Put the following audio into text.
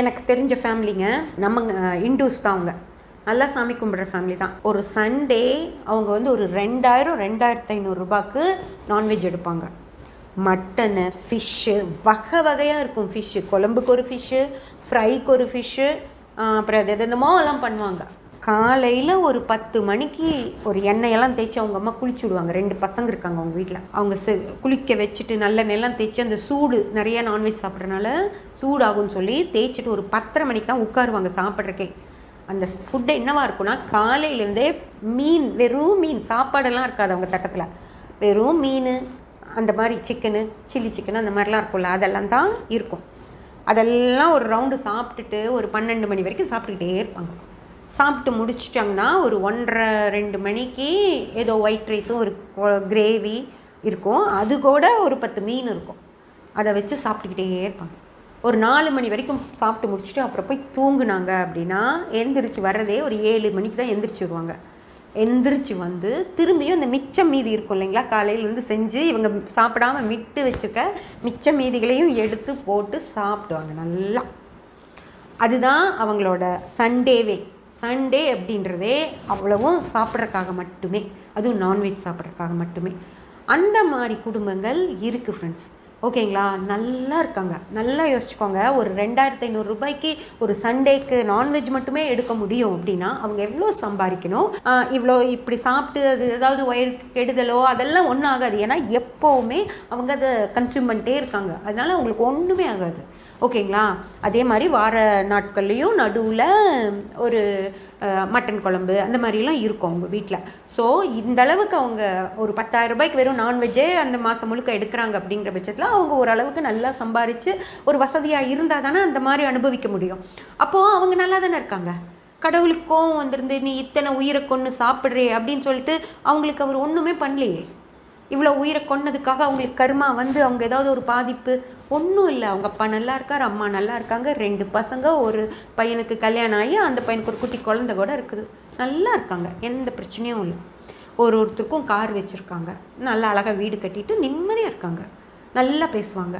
எனக்கு தெரிஞ்ச ஃபேமிலிங்க. நம்ம இண்டூஸ் தான் அவங்க. நல்லா சாமி கும்பிட்ற ஃபேமிலி தான். ஒரு சண்டே அவங்க வந்து ஒரு ரெண்டாயிரம் ரெண்டாயிரத்து ஐநூறுரூபாக்கு நான்வெஜ் எடுப்பாங்க. மட்டனு ஃபிஷ்ஷு வகை வகையாக இருக்கும் ஃபிஷ்ஷு. குழம்புக்கு ஒரு ஃபிஷ்ஷு ஃப்ரைக்கு ஒரு ஃபிஷ்ஷு அப்புறம் அது என்னமோ எல்லாம் பண்ணுவாங்க. காலையில் ஒரு பத்து மணிக்கு ஒரு எண்ணெயெல்லாம் தேய்ச்சி அவங்க அம்மா குளிச்சு விடுவாங்க ரெண்டு பசங்க இருக்காங்க அவங்க வீட்டில் அவங்க செ குளிக்க வச்சுட்டு நல்ல தேய்ச்சி அந்த சூடு நிறைய நான்வெஜ் சாப்பிட்றனால சூடாகும்னு சொல்லி தேய்ச்சிட்டு ஒரு பத்தரை மணிக்கு தான் உட்காருவாங்க சாப்பிட்றக்கே. அந்த ஃபுட்டு என்னவாக இருக்கும்னா காலையிலேருந்தே மீன் வெறும் மீன் சாப்பாடெல்லாம் இருக்காது அவங்க தட்டத்தில். வெறும் மீன் அந்த மாதிரி சிக்கனு சில்லி சிக்கன் அந்த மாதிரிலாம் இருக்கும்ல அதெல்லாம் தான் இருக்கும். அதெல்லாம் ஒரு ரவுண்டு சாப்பிட்டுட்டு ஒரு பன்னெண்டு மணி வரைக்கும் சாப்பிட்டுக்கிட்டே இருப்பாங்க. சாப்பிட்டு முடிச்சிட்டாங்கன்னா ஒரு ஒன்றரை ரெண்டு மணிக்கு ஏதோ ஒயிட் ரைஸும் ஒரு கிரேவி இருக்கும். அது கூட ஒரு பத்து மீன் இருக்கும். அதை வச்சு சாப்பிட்டுக்கிட்டே இருப்பாங்க. ஒரு நாலு மணி வரைக்கும் சாப்பிட்டு முடிச்சுட்டு அப்புறம் போய் தூங்குனாங்க அப்படின்னா எந்திரிச்சு வர்றதே ஒரு ஏழு மணிக்கு தான் எந்திரிச்சு வருவாங்க. எந்திரிச்சு வந்து திரும்பியும் அந்த மிச்சம் மீதி இருக்கும் இல்லைங்களா? காலையிலேருந்து செஞ்சு இவங்க சாப்பிடாம விட்டு வச்சுக்க மிச்ச மீதிகளையும் எடுத்து போட்டு சாப்பிடுவாங்க நல்லா. அதுதான் அவங்களோட சண்டேவே சண்டே அப்படின்றதே அவ்வளவும் சாப்பிட்றதுக்காக மட்டுமே. அதுவும் நான்வெஜ் சாப்பிட்றதுக்காக மட்டுமே. அந்த மாதிரி குடும்பங்கள் இருக்குது ஃப்ரெண்ட்ஸ் ஓகேங்களா? நல்லா இருக்காங்க. நல்லா யோசிச்சுக்கோங்க. ஒரு ரெண்டாயிரத்து ஐநூறு ரூபாய்க்கு ஒரு சண்டேக்கு நான்வெஜ் மட்டுமே எடுக்க முடியும் அப்படின்னா அவங்க எவ்வளோ சம்பாதிக்கணும்? இவ்வளோ இப்படி சாப்பிட்டு அது ஏதாவது ஒயர் கெடுதலோ அதெல்லாம் ஒன்றும் ஆகாது. ஏன்னா எப்போவுமே அவங்க அதை கன்சியூம் பண்ணிட்டே இருக்காங்க. அதனால் அவங்களுக்கு ஒன்றுமே ஆகாது. ஓகேங்களா? அதே மாதிரி வார நாட்கள்லேயும் நடுவில் ஒரு மட்டன் குழம்பு அந்த மாதிரிலாம் இருக்கும் அவங்க வீட்டில் ஸோ இந்த அளவுக்கு அவங்க ஒரு பத்தாயிரம் ரூபாய்க்கு வெறும் நான்வெஜ்ஜே அந்த மாதம் முழுக்க எடுக்கிறாங்க அப்படிங்கிற பட்சத்தில் அவங்க ஓரளவுக்கு நல்லா சம்பாரித்து ஒரு வசதியாக இருந்தால் தானே அந்த மாதிரி அனுபவிக்க முடியும். அப்போது அவங்க நல்லா தானே இருக்காங்க. கடவுளுக்கு கோவம் வந்திருந்து நீ இத்தனை உயிரை கொன்று சாப்பிட்றே அப்படின்னு சொல்லிட்டு அவங்களுக்கு அவர் ஒன்றுமே பண்ணலையே. இவ்வளோ உயிரை கொன்னதுக்காக அவங்களுக்கு கருமா வந்து அவங்க ஏதாவது ஒரு பாதிப்பு ஒன்றும் இல்லை. அவங்க அப்பா நல்லா இருக்கார் அம்மா நல்லா இருக்காங்க. ரெண்டு பசங்க ஒரு பையனுக்கு கல்யாணம் ஆகி அந்த பையனுக்கு ஒரு குட்டி குழந்த கூட இருக்குது. நல்லா இருக்காங்க எந்த பிரச்சனையும் இல்லை. ஒரு ஒருத்தருக்கும் கார் வச்சுருக்காங்க. நல்லா அழகாக வீடு கட்டிட்டு நிம்மதியாக இருக்காங்க. நல்லா பேசுவாங்க.